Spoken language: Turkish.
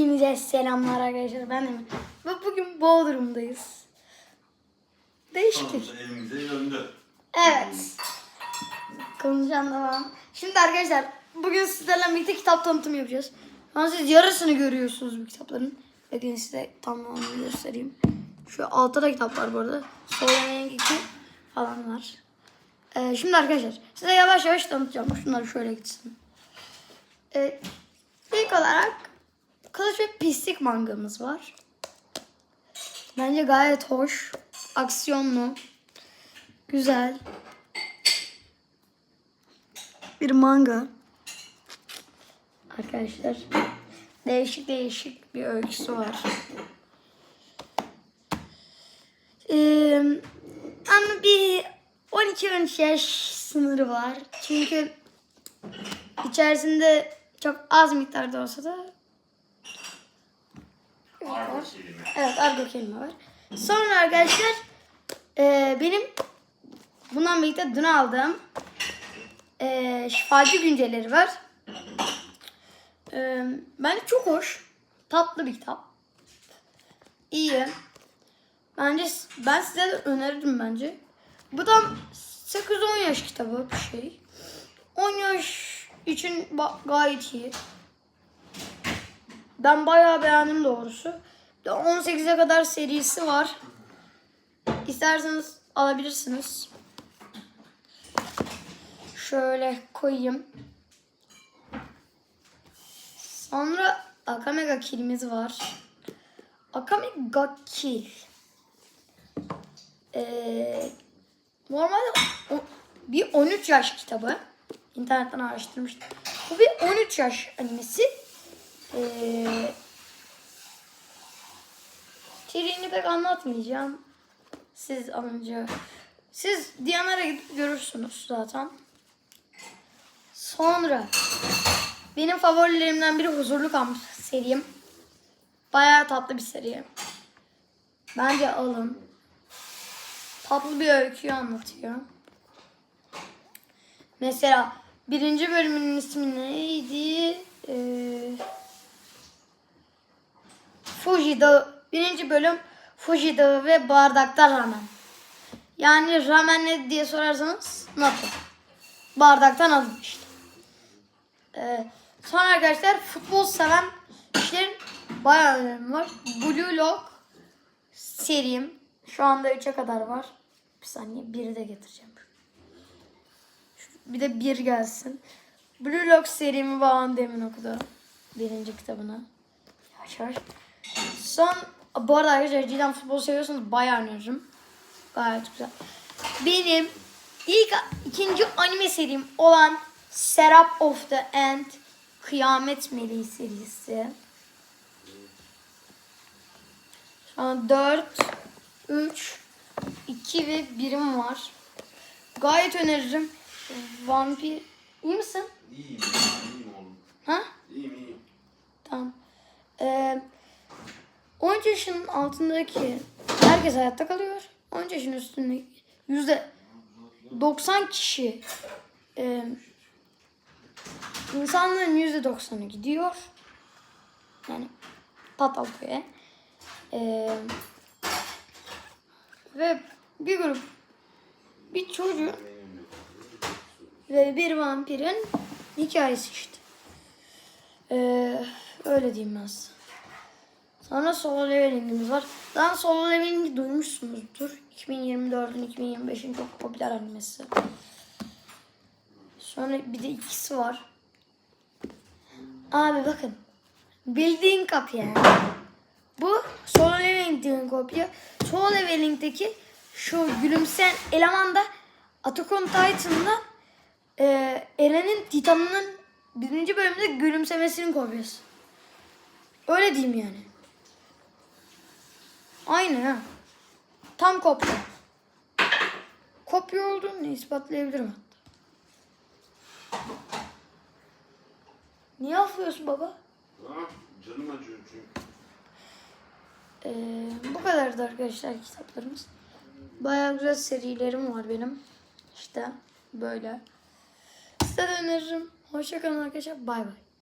Hepinize selamlar arkadaşlar. Ben de Ve bugün Bodrum'dayız. Değişiklik. Sonunda elimize döndü. Evet. Konuşan devam. Şimdi arkadaşlar bugün sizlerle birlikte kitap tanıtımı yapacağız. Ama siz yarısını görüyorsunuz bu kitapların. Bakın size tamamını göstereyim. Şu altta da kitap var bu arada. Solda renk iki falan var. Ee, şimdi arkadaşlar size yavaş yavaş tanıtacağım. Şunlar şöyle gitsin. Ee, ilk olarak Kılıç ve Pislik mangamız var. Bence gayet hoş. Aksiyonlu. Güzel. Bir manga. Arkadaşlar. Değişik değişik bir öyküsü var. Ee, ama bir 12-13 yaş sınırı var. Çünkü içerisinde çok az miktarda olsa da Argo kelime. Evet argo kelime var. Sonra arkadaşlar e, benim bundan birlikte dün aldığım e, şifacı günceleri var. E, bence çok hoş. Tatlı bir kitap. İyi. Bence ben size de önerirdim bence. Bu da 8-10 yaş kitabı bir şey. 10 yaş için gayet iyi. Ben bayağı beğendim doğrusu. Bir de 18'e kadar serisi var. İsterseniz alabilirsiniz. Şöyle koyayım. Sonra Akamega Kill'imiz var. Akamega Kill. Ee, normalde o- bir 13 yaş kitabı. İnternetten araştırmıştım. Bu bir 13 yaş animesi. Ee, pek anlatmayacağım. Siz alınca. Siz Diyanara gidip görürsünüz zaten. Sonra benim favorilerimden biri Huzurlu Kamp serim. Bayağı tatlı bir seri. Bence alın. Tatlı bir öyküyü anlatıyor. Mesela birinci bölümünün ismi neydi? Ee, Fuji Dağı. Birinci bölüm Fuji Dağı ve bardakta ramen. Yani ramen ne diye sorarsanız natto. Bardaktan alınmış. Ee, sonra arkadaşlar futbol seven kişilerin bayağı önemi var. Blue Lock serim. Şu anda 3'e kadar var. Bir saniye biri de getireceğim. Bir de bir gelsin. Blue Lock serimi Bağan demin okudu. Birinci kitabını. Yavaş yavaş. Son bu arada arkadaşlar cidden futbol seviyorsanız bayağı öneririm. Gayet güzel. Benim ilk ikinci anime serim olan Serap of the End Kıyamet Meleği serisi. Şu an 4, 3, 2 ve 1'im var. Gayet öneririm. Vampir. İyi misin? İyiyim, iyiyim oğlum. Ha? İyiyim, iyiyim. Tamam. Ee, 13 yaşın altındaki herkes hayatta kalıyor. 13 yaşın üstündeki yüzde 90 kişi e, insanlığın yüzde 90'ı gidiyor. Yani Patalköy'e. Ee, ve bir grup bir çocuğun ve bir vampirin hikayesi işte. Ee, öyle diyeyim ben size. Sonra solo leveling'imiz var. Daha solo leveling'i duymuşsunuzdur. 2024'ün 2025'in çok popüler animesi. Sonra bir de ikisi var. Abi bakın. Bildiğin kopya. yani. Bu solo leveling'in kopya. Solo leveling'deki şu gülümseyen eleman da Attack on Titan'da e, Eren'in Titan'ının birinci bölümde gülümsemesinin kopyası. Öyle diyeyim yani. Aynı ha. Tam kopya. Kopya olduğunu ispatlayabilirim hatta. Niye afıyorsun baba? Ha, canım acıyor çünkü. Ee, bu kadardı arkadaşlar kitaplarımız. Bayağı güzel serilerim var benim. İşte böyle. Size de öneririm. Hoşçakalın arkadaşlar. Bay bay.